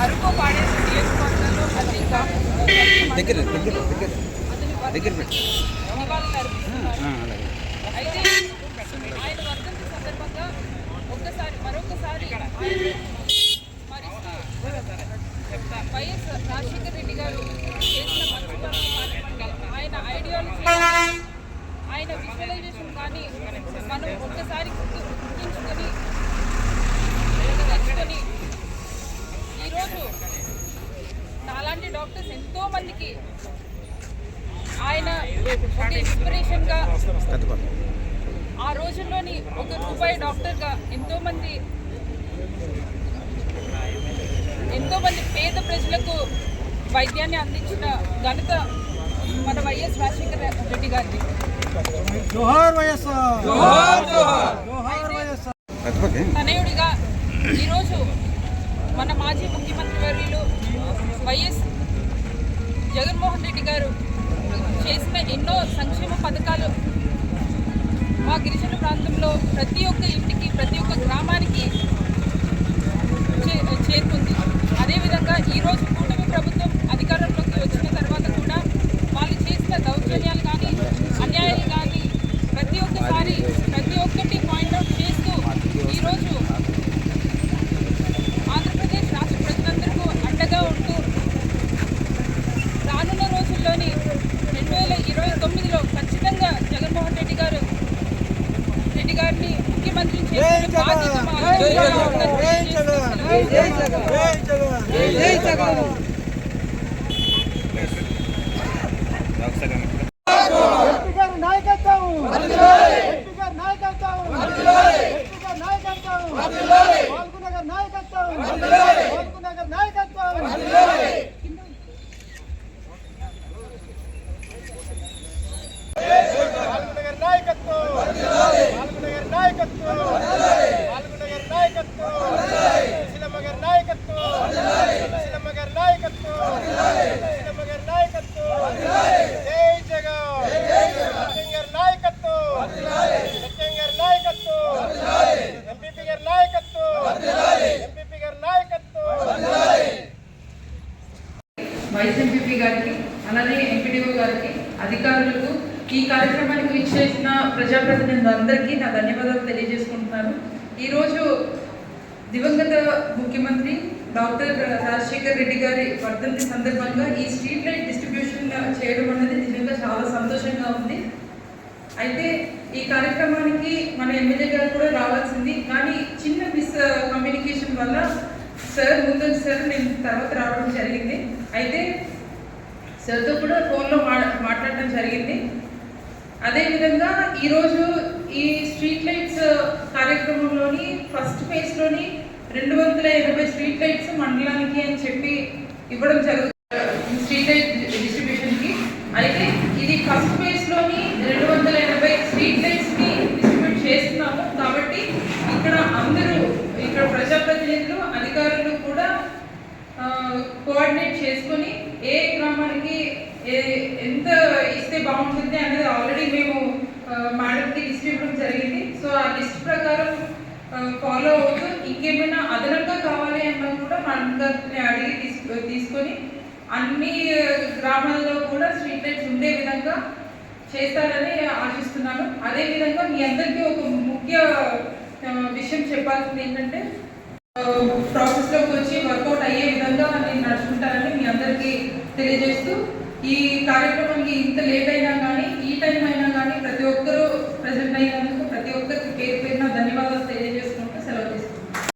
అరకు పాడేసి నియోజకవర్గంలో పత్రిక దగ్గర దగ్గర దగ్గర దగ్గర పెట్టు. అయితే రెడ్డి గారు చేసిన ఆయన ఐడియాలజీ ఆయన విజువలైజేషన్ కానీ మనం ఒక్కసారి గుర్తించుకొని తెచ్చుకొని ఈరోజు నాలాంటి డాక్టర్స్ ఎంతో మందికి ఆయన ఒక ఇన్స్పిరేషన్గా ఆ రోజుల్లోని ఒక రూపాయి డాక్టర్గా ఎంతో వైద్యాన్ని అందించిన ఘనత మన వైఎస్ రాజశేఖర రెడ్డి గారిది. కట్టుకోకే తనయుడిగా ఈరోజు మన మాజీ ముఖ్యమంత్రి వర్యులు వైఎస్ జగన్మోహన్ రెడ్డి గారు చేసిన ఎన్నో సంక్షేమ పథకాలు మా గిరిజన ప్రాంతంలో ప్రతి ఒక్క ఇంటికి ప్రతి ఒక్క గ్రామానికి చే- చేరుకుంది. అదేవిధంగా ఈరోజు కూటమి ప్రభుత్వం అధికారంలోకి వచ్చిన తర్వాత కూడా వాళ్ళు చేసిన దౌర్జన్యాలు కానీ అన్యాయాలు కానీ ప్రతి ఒక్కసారి ప్రతి ఒక్కటి పాయింట్అవుట్ చేస్తూ ఈరోజు ఆంధ్రప్రదేశ్ రాష్ట్ర ప్రజలందరికీ అండగా ఉంటూ రానున్న రోజుల్లోని రెండు వేల ఇరవై తొమ్మిదిలో ఖచ్చితంగా జగన్మోహన్ రెడ్డి గారు రెడ్డి గారిని ముఖ్యమంత్రి చేసిన వైస్ ఎంపీపీ గారికి అలానే ఎంపీడీఓ గారికి అధికారులకు ఈ కార్యక్రమానికి ఇచ్చేసిన ప్రజాప్రతినిధులందరికీ నా ధన్యవాదాలు తెలియజేసుకుంటున్నాను. ఈరోజు దివంగత ముఖ్యమంత్రి డాక్టర్ రాజశేఖర్ రెడ్డి గారి వర్ధంతి సందర్భంగా ఈ స్ట్రీట్ లైట్ డిస్ట్రిబ్యూషన్ చేయడం అనేది నిజంగా చాలా సంతోషంగా ఉంది. అయితే ఈ కార్యక్రమానికి మన ఎమ్మెల్యే గారు కూడా రావాల్సింది. కానీ చిన్న మిస్ కమ్యూనికేషన్ వల్ల సార్ ముందు సార్ నేను తర్వాత రావడం జరిగింది. అయితే సార్తో కూడా ఫోన్లో మా మాట్లాడడం జరిగింది. అదేవిధంగా ఈరోజు ఈ స్ట్రీట్ లైట్స్ కార్యక్రమంలోని ఫస్ట్ ఫేజ్లోని రెండు వందల ఎనభై స్ట్రీట్ లైట్స్ మండలానికి అని చెప్పి ఇవ్వడం జరుగుతుంది స్ట్రీట్ లైట్ డిస్ట్రిబ్యూషన్కి అయితే ఇది ఫస్ట్ ఫేజ్లోని రెండు వందల ఎనభై స్ట్రీట్ లైట్స్ని డిస్ట్రిబ్యూట్ చేస్తున్నాము కాబట్టి ఇక్కడ అందరూ ఇక్కడ ప్రజాప్రతినిధులు అధికారులు కూడా కోఆర్డినేట్ చేసుకొని ఏ గ్రామానికి ఏ ఎంత ఇస్తే బాగుంటుంది అనేది ఆల్రెడీ మేము మేడంకి లిస్ట్ ఇవ్వడం జరిగింది. సో ఆ లిస్ట్ ప్రకారం ఫాలో అవుతూ ఇంకేమైనా అదనంగా కావాలి అన్నా కూడా మేడం గారిని అడిగి తీసుకొని అన్ని గ్రామాల్లో కూడా స్ట్రీట్ లైట్స్ ఉండే విధంగా చేస్తారని ఆశిస్తున్నాను. అదేవిధంగా మీ అందరికీ ఒక ముఖ్య విషయం చెప్పాల్సింది ఏంటంటే ప్రాసెస్లోకి వచ్చి వర్కౌట్ అయ్యే విధంగా నడుచుకుంటారని మీ అందరికీ తెలియజేస్తూ ఈ కార్యక్రమానికి ఇంత లేట్ అయినా